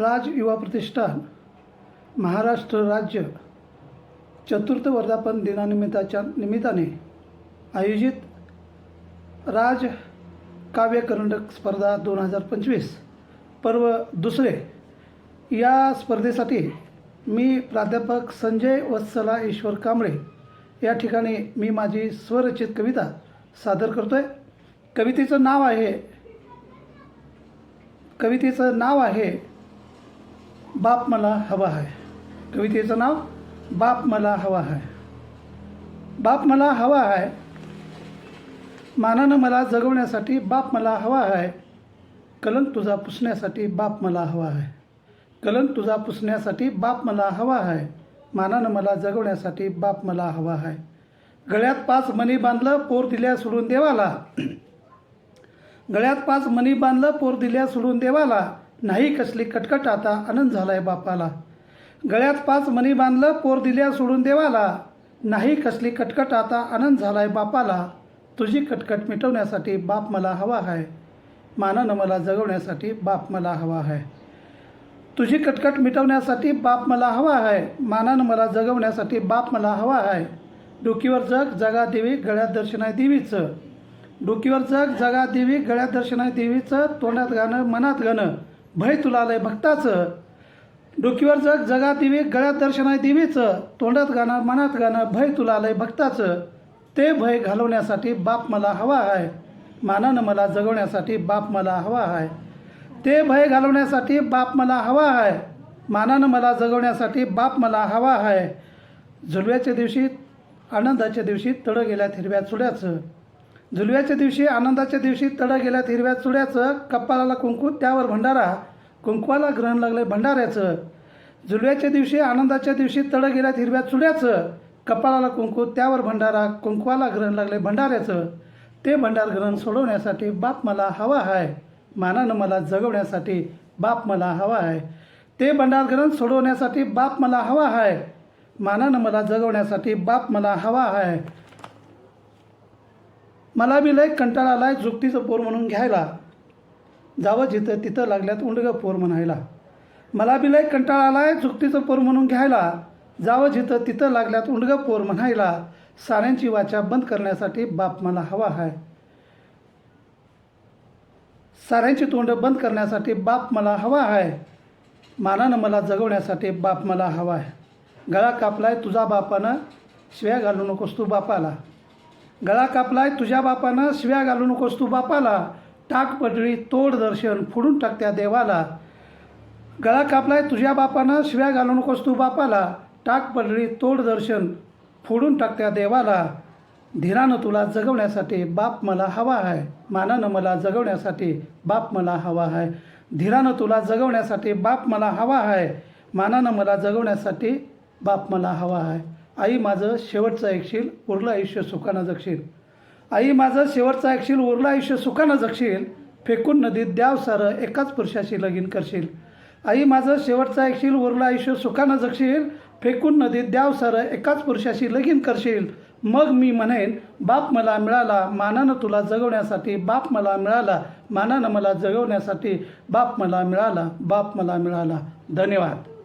राज युवा प्रतिष्ठान महाराष्ट्र राज्य चतुर्थ वर्धापन दिनानिमित्ताच्या निमित्ताने आयोजित राज काव्य करंडक स्पर्धा दोन हजार पंचवीस पर्व दुसरे. या स्पर्धेसाठी मी प्राध्यापक संजय वत्सला ईश्वर कांबळे या ठिकाणी मी माझी स्वरचित कविता सादर करतो आहे कवितेचं नाव आहे कवितेचं नाव आहे बाप मला हवा आहे. कवितेचं नाव बाप मला हवा आहे. बाप मला हवा आहे. मानानं मला जगवण्यासाठी बाप मला हवा आहे. कलंक तुझा पुसण्यासाठी बाप मला हवा आहे. कलंक तुझा पुसण्यासाठी बाप मला हवा आहे. मानानं मला जगवण्यासाठी बाप मला हवा आहे. गळ्यात पाच मणी बांधलं पोर दिल्या सोडून देवाला. गळ्यात पाच मणी बांधलं पोर दिल्या सोडून देवाला. नाही कसली कटकट आता आनंद झालाय बापाला गळ्यात पाच मणी बांधलं पोर दिल्या सोडून देवाला. नाही कसली कटकट आता आनंद झालाय बापाला तुझी कटकट मिटवण्यासाठी बाप मला हवा आहे मानानं मला जगवण्यासाठी बाप मला हवा आहे तुझी कटकट मिटवण्यासाठी बाप मला हवा आहे मानानं मला जगवण्यासाठी बाप मला हवा आहे डोकीवर जग जगा देवी गळ्यात दर्शन आहे देवीचं. डोकीवर जग जगा देवी गळ्यात दर्शन आहे देवीचं. तोंडात गाणं मनात गाणं. भय तुला आलंय भक्ताचं. डोकीवर जग जगा दिवे गळ्यात दर्शन आहे देवीचं. तोंडात गाणं मनात गाणं भय तुला आलंय भक्ताचं. ते भय घालवण्यासाठी बाप मला हवा आहे. मानानं मला जगवण्यासाठी बाप मला हवा आहे. ते भय घालवण्यासाठी बाप मला हवा आहे. मानानं मला जगवण्यासाठी बाप मला हवा आहे. झुलव्याच्या दिवशी आनंदाच्या दिवशी तळं गेल्यात हिरव्या चुड्याचं. झुलव्याच्या दिवशी आनंदाच्या दिवशी तडं गेल्यात हिरव्या चुड्याचं कपाळाला कुंकू त्यावर भंडारा कुंकवाला ग्रहण लागलं भंडाऱ्याचं. झुलव्याच्या दिवशी आनंदाच्या दिवशी तडं गेल्यात हिरव्या चुड्याचं कपाळाला कुंकू त्यावर भंडारा कुंकवाला ग्रहण लागले भंडाऱ्याचं. ते भंडार ग्रहण सोडवण्यासाठी बाप मला हवा आहे मानानं मला जगवण्यासाठी बाप मला हवा आहे ते भंडार ग्रहण सोडवण्यासाठी बाप मला हवा आहे मानानं मला जगवण्यासाठी बाप मला हवा आहे मला बी लय कंटाळा आलाय जुक्तीचं पोर म्हणून घ्यायला. जावं जिथं तिथं लागल्यात उंडगं पोर म्हणायला. मला बी लय कंटाळा आलाय जुक्तीचं पोर म्हणून घ्यायला. जावं जिथं तिथं लागल्यात उंडगं पोर म्हणायला. साऱ्यांची वाचा बंद करण्यासाठी बाप मला हवा आहे साऱ्यांची तोंड बंद करण्यासाठी बाप मला हवा आहे मानानं मला जगवण्यासाठी बाप मला हवा आहे गळा कापलाय तुझा बापानं. शिव्या घालू नकोस तू बापाला. गळा कापलाय तुझ्या बापानं शिव्या घालू नकोस तू बापाला. टाक पटळी तोड दर्शन फोडून टाक त्या देवाला. गळा कापलाय तुझ्या बापानं शिव्या घालू नकोस तू बापाला. टाक पटळी तोड दर्शन फोडून टाक त्या देवाला. धीरानं तुला जगवण्यासाठी बाप मला हवा आहे. मानानं मला जगवण्यासाठी बाप मला हवा आहे. धीरानं तुला जगवण्यासाठी बाप मला हवा आहे. मानानं मला जगवण्यासाठी बाप मला हवा आहे. आई माझं शेवटचं ऐकशील उरलं आयुष्य सुखानं जगशील. आई माझं शेवटचं ऐकशील उरलं आयुष्य सुखानं जगशील. फेकून नदीत द्याव सारं एकाच पुरुषाशी लगीन करशील. आई माझं शेवटचं ऐकशील उरलं आयुष्य सुखानं जगशील. फेकून नदीत द्याव सारं एकाच पुरुषाशी लगीन करशील. मग मी म्हणेन बाप मला मिळाला मानानं तुला जगवण्यासाठी. बाप मला मिळाला मानानं मला जगवण्यासाठी. बाप मला मिळाला बाप मला मिळाला. धन्यवाद.